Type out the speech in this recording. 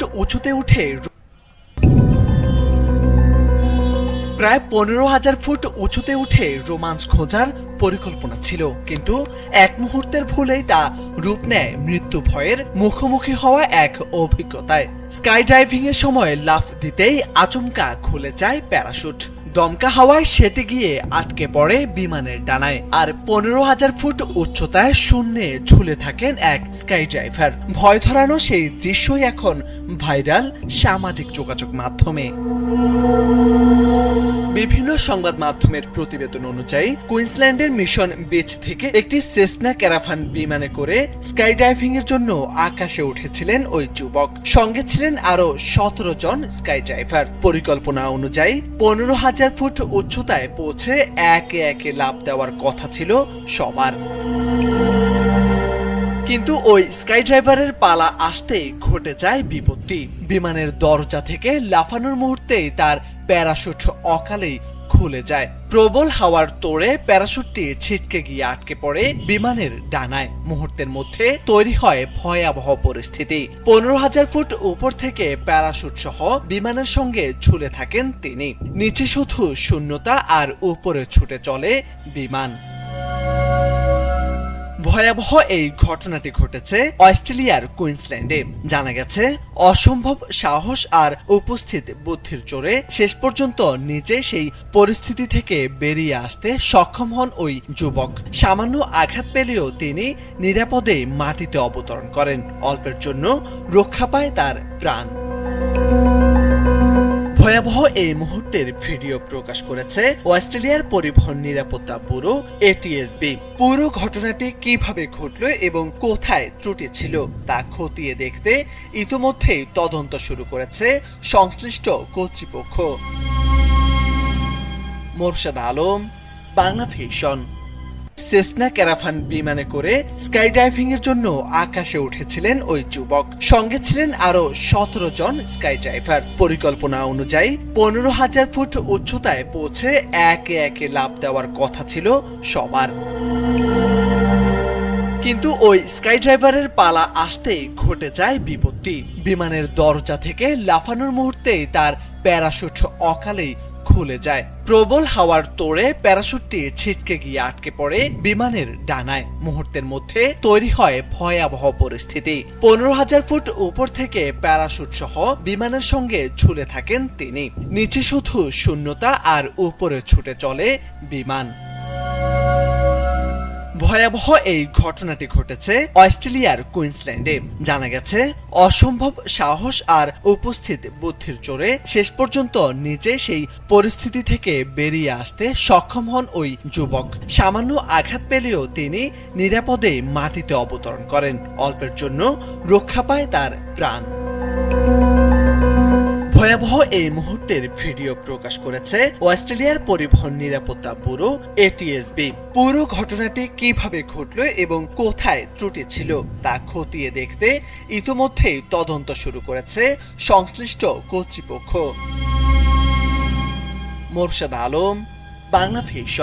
Foot উঁচুতে উঠে প্রায় পনেরো হাজার ফুট উঁচুতে উঠে রোমাঞ্চ খোঁজার পরিকল্পনা ছিল। কিন্তু এক মুহূর্তের ভুলেই তা রূপ নেয় মৃত্যু ভয়ের মুখোমুখি হওয়া এক অভিজ্ঞতায়। স্কাই ডাইভিং এর সময় লাফ দিতেই আচমকা খুলে যায় প্যারাশুট। দমকা হাওয়ায় সেটে গিয়ে আটকে পড়ে বিমানের ডানায়। আর পনেরো হাজার ফুট উচ্চতায় শূন্যে ঝুলে থাকেন এক স্কাই ড্রাইভার ভয় ধরানো সেই দৃশ্যই এখন ভাইরাল সামাজিক যোগাযোগ মাধ্যমে। বিভিন্ন সংবাদ মাধ্যমের প্রতিবেদন অনুযায়ী, কুইন্সল্যান্ডের মিশন বিচ থেকে একটি সেসনা ক্যারাফান বিমানে করে স্কাই ডাইভিং এর জন্য আকাশে উঠেছিলেন ওই যুবক। সঙ্গে ছিলেন আরও সতেরো জন স্কাই ড্রাইভার পরিকল্পনা অনুযায়ী, পনেরো হাজার ফুট উচ্চতায় পৌঁছে একে একে লাভ দেওয়ার কথা ছিল সবার। কিন্তু ওই স্কাই ড্রাইভারের পালা আসতে ঘটে যায় বিপত্তি। বিমানের দরজা থেকে লাফানোর মুহূর্তেই তার প্যারাশুট অকালেই খুলে যায়। প্রবল হাওয়ার তোড়ে প্যারাশুটটি ছিটকে গিয়ে আটকে পড়ে বিমানের ডানায়। মুহূর্তের মধ্যে তৈরি হয় ভয়াবহ পরিস্থিতি। পনেরো হাজার ফুট উপর থেকে প্যারাশুট সহ বিমানের সঙ্গে ঝুলে থাকেন তিনি। নিচে শুধু শূন্যতা আর উপরে ছুটে চলে বিমান। ভয়াবহ এই ঘটনাটি ঘটেছে অস্ট্রেলিয়ার কুইন্সল্যান্ডে। জানা গেছে, অসম্ভব সাহস আর উপস্থিত বুদ্ধির জোরে শেষ পর্যন্ত নিজে সেই পরিস্থিতি থেকে বেরিয়ে আসতে সক্ষম হন ওই যুবক। সামান্য আঘাত পেলেও তিনি নিরাপদে মাটিতে অবতরণ করেন। অল্পের জন্য রক্ষা পায় তার প্রাণ। ভয়াবহ এই মুহূর্তের ভিডিও প্রকাশ করেছে অস্ট্রেলিয়ার পরিবহন নিরাপত্তা ব্যুরো এটিএসবি পুরো ঘটনাটি কীভাবে ঘটল এবং কোথায় ত্রুটি ছিল তা খতিয়ে দেখতে ইতোমধ্যেই তদন্ত শুরু করেছে সংশ্লিষ্ট কর্তৃপক্ষ। Morshad Alam, Bangla Vision. Cessna Caravan বিমানে করে স্কাই ডাইভিং এর জন্য আকাশে উঠেছিলেন ওই যুবক। সঙ্গে ছিলেন আরও সতেরো জন স্কাই ড্রাইভার পরিকল্পনা অনুযায়ী পনেরো হাজার ফুট উচ্চতায় পৌঁছে একে একে লাভ দেওয়ার কথা ছিল সবার। কিন্তু ওই স্কাই ড্রাইভারের পালা আসতেই ঘটে যায় বিপত্তি। বিমানের দরজা থেকে লাফানোর মুহূর্তে তার প্যারাশুট অকালেই খুলে যায়। প্রবল হাওয়ার তোড়ে প্যারাশুটটি ছিটকে গিয়ে আটকে পড়ে বিমানের ডানায়। মুহূর্তের মধ্যে তৈরি হয় ভয়াবহ পরিস্থিতি। পনেরো হাজার ফুট উপর থেকে প্যারাশুট সহ বিমানের সঙ্গে ঝুলে থাকেন তিনি। নিচে শুধু শূন্যতা আর উপরে ছুটে চলে বিমান। ভয়াবহ এই ঘটনাটি ঘটেছে অস্ট্রেলিয়ার কুইন্সল্যান্ডে। জানা গেছে, অসম্ভব সাহস আর উপস্থিত বুদ্ধির জোরে শেষ পর্যন্ত নিজে সেই পরিস্থিতি থেকে বেরিয়ে আসতে সক্ষম হন ওই যুবক। সামান্য আঘাত পেলেও তিনি নিরাপদে মাটিতে অবতরণ করেন। অল্পের জন্য রক্ষা পায় তার প্রাণ। ভয়াবহ এই মুহূর্তের ভিডিও প্রকাশ করেছে অস্ট্রেলিয়ার পরিবহন নিরাপত্তা ব্যুরো এটিএসবি পুরো ঘটনাটি কীভাবে ঘটল এবং কোথায় ত্রুটি ছিল তা খতিয়ে দেখতে ইতোমধ্যেই তদন্ত শুরু করেছে সংশ্লিষ্ট কর্তৃপক্ষ। মোরশাদ আলম, বাংলা ভিশন।